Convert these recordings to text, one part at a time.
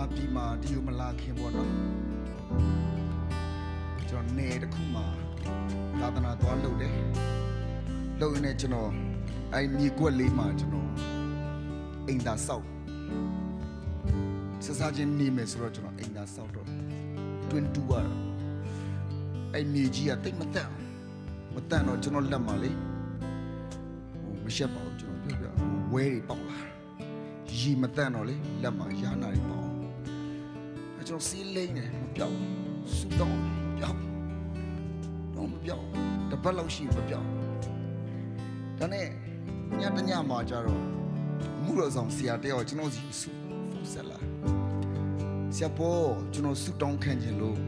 မာပြည်မှာဒီလိုမလာခင်ပေါ့နော်ကျွန်တော်နေတစ်ခုမှာသာသနာသွားလုပ်တယ်လုပ်ရင်းနဲ့ကျွန်တော်အဲ့မြေကွက်လေးမှာကျွန်တော်အိမ်သာဆောက်စစားချင်းနေမယ်ဆိုတော့ကျွန်တော်အိမ်သာဆောက်တော့တွင်တူရအဲ့မြေကြီးကတိတ်မတန့်မတန့်တော့ကျွန်တော်လက်မှာလေဟိုမရှက်ပါဘူးကျွန်တော်ပြောပြဝဲတွေပေါက်လာရီမတန့်တော့လေလက်မှာရာနာတွေပေါက်အဲ့ ကျွန်တော်စီးလိမ့်တယ်မပြောက်စူတောင်းပြောက်တော့မပြောက်တပတ်လောက်ရှိမပြောက်ဒါနဲ့ညတညမှာကြတော့မှုတော်ဆောင်ဆရာတယောက်ကျွန်တော်စီဆူဖုန်းဆက်လာဆရာပေါ်ကျွန်တော်ဆူတောင်းခံခြင်းလို့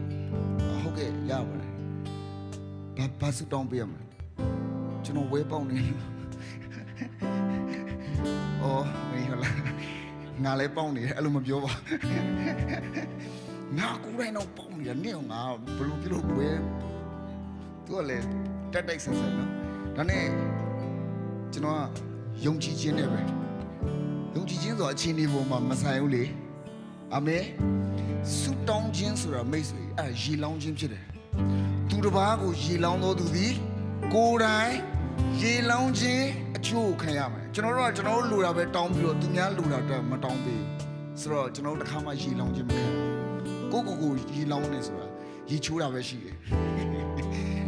အာဟုတ်ကဲ့ရပါတယ်ဘာဘာဆူတောင်းပေးရမလဲကျွန်တော်ဝဲပေါက်နေလို့အော်မင်းဟလာ ငါလည်းပေါက်နေတယ်အဲ့လိုမပြောပါငါကိုယ်တိုင်တော့ပေါက်နေတယ်နင့်ကငါဘယ်လိုပြုလုပ်ဝဲသူကလည်းတက်တက်ဆန်ဆန်နော်ဒါနဲ့ကျွန်တော်ကယုံကြည်ခြင်းနဲ့ပဲယုံကြည်ခြင်းဆိုတာအခြေအနေပေါ်မှာမဆိုင်ဘူးလေအာမင်ဆုတောင်းခြင်းဆိုတာမိတ်ဆွေအဲ့ဒါရေလောင်းခြင်းဖြစ်တယ်သူတစ်ပါးကိုရေလောင်းတော်သူသည်ကိုယ်တိုင်ရေလောင်းခြင်းအ ချို့ကိုခံရမယ်ကျွန်တော်တို့ကကျွန်တော်တို့လိုတာပဲတောင်းပြီးတော့သူများလိုတာတော့မတောင်းပေးဘူးဆိုတော့ကျွန်တော်တို့တစ်ခါမှရေလောင်းခြင်းမခံဘူးကိုယ့်ကိုယ်ကိုရေလောင်းနေဆိုတာရေချိုးတာပဲရှိတယ်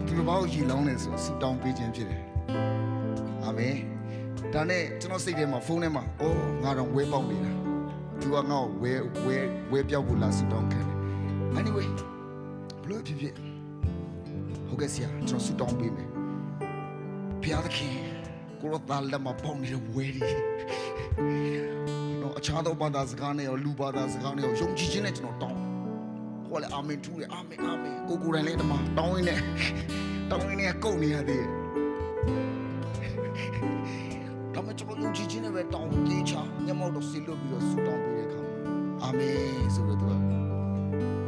သူတစ်ပါးကိုရေလောင်းနေဆိုဆုတောင်းပေးခြင်းဖြစ်တယ်အာမင်ဒါနဲ့ကျွန်တော်စိတ်ထဲမှာဖုန်းထဲမှာအော်ငါတော့ဝဲပေါက်နေတာသူကငါ့ကိုဝဲဝဲဝဲပြောက်ဖို့လာဆူတောင်းခံတယ် anyway ဘလို့ဖြစ်ဖြစ်ဟုတ်ကဲ့ဆရာကျွန်တော်ဆူတောင်းပေးမယ်ဘုရားသခင် ကိုရောသားလက်မှာပေါက်နေတဲ့ဝဲဒီတော့အခြားသောဘာသာစကားနဲ့ရောလူဘာသာစကားနဲ့ရောယုံကြည်ခြင်းနဲ့ကျွန်တော်တောင်းဟောလေအာမင်ထူတယ်အာမင်အာမင်ကိုကိုယ်တိုင်လည်းတမတောင်းရင်းနဲ့တောင်းရင်းနဲ့ကုန်နေရသေးတယ်ဒါမှကျွန်တော်ယုံကြည်ခြင်းနဲ့ပဲတောင်းတေးချညမောက်တော့ဆီလွတ်ပြီးတော့ဆူတောင်းပေးတဲ့အခါမှာအာမင်ဆိုတော့သူက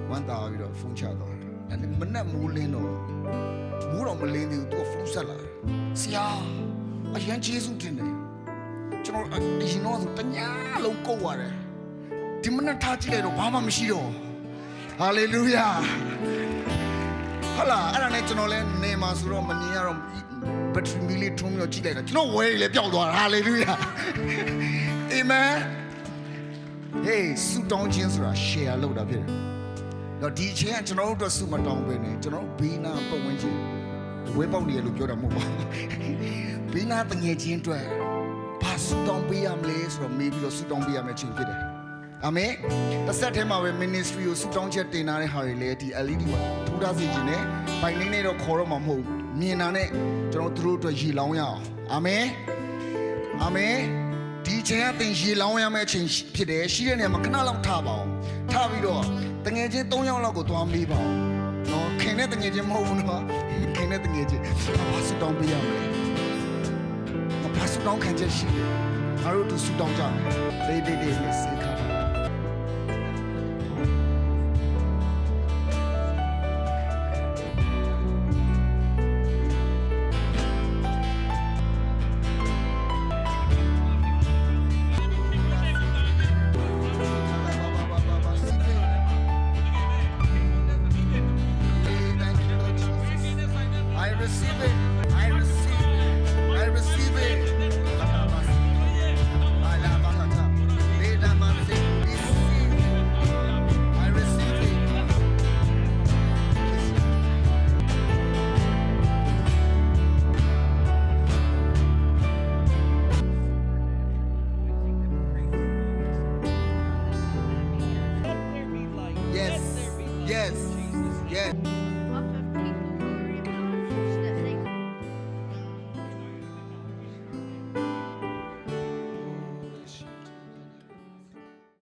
ဝမ်းသာပြီးတော့ဖုန်းချတော့တယ်။အဲ့ဒီမနဲ့မိုးလင်းတော့မိုးတော့မလင်းသေးဘူးသူကဖုန်းဆက်လာတယ်။ဆရာ အရင်ကျေးဇူးတင်တယ်။ကျွန်တော်အရင်တော့သူတညာလုံးကုတ်ရတယ်။ဒီမနဲ့ထားကြည့်လိုက်တော့ဘာမှမရှိတော့ဘူး။ဟာလေလုယာ။ဟာလာအဲ့ဒါနဲ့ကျွန်တော်လဲနေမှာဆိုတော့မမြင်ရတော့ဘက်ထရီမီလေးထုံးပြီးတော့ကြည့်လိုက်တာကျွန်တော်ဝဲရီလည်းပျောက်သွားတာဟာလေလုယာအာမင်ဟေးဆူတောင်းခြင်းဆိုတာ share လုပ်တာဖြစ်တယ်တော့ဒီအချိန်ကကျွန်တော်တို့အတွက်ဆူမတောင်းပဲနဲ့ကျွန်တော်တို့ဘေးနာပတ်ဝန်းကျင်ဝဲပေါက်နေရလို့ပြောတာမဟုတ်ပါဘူး ဘေးနာတငယ်ချင်းအတွက်ဘာဆူတောင်းပေးရမလဲဆိုတော့မေးပြီးတော့ဆူတောင်းပေးရမယ့်အချိန်ဖြစ်တယ်အာမင်တစ်ဆက်တည်းမှာပဲ ministry ကိုဆူတောင်းချက်တင်ထားတဲ့ဟာတွေလည်းဒီ LED မှာထူထားစေခြင်းနဲ့ပိုင်နေနေတော့ခေါ်တော့မှာမဟုတ်ဘူးမြင်တာနဲ့ကျွန်တော်တို့အတွက်ရေလောင်းရအောင်အာမင်အာမင်ဒီအချိန်ကသင်ရေလောင်းရမယ့်အချိန်ဖြစ်တယ်ရှိတဲ့နေရာမှာခဏလောက်ထားပါအောင်ထားပြီးတော့တငယ်ချင်း၃ယောက်လောက်ကိုသွားမေးပါအောင်နော်ခင်တဲ့တငယ်ချင်းမဟုတ်ဘူးနော်ခင်တဲ့တငယ်ချင်းဘာဆူတောင်းပေးရမလဲဘာဆူ တောင်းခံချက်ရှိတယ်ငါတို့သူဆူတောင်းကြမယ်ဒေးဒေးဒေးနဲ့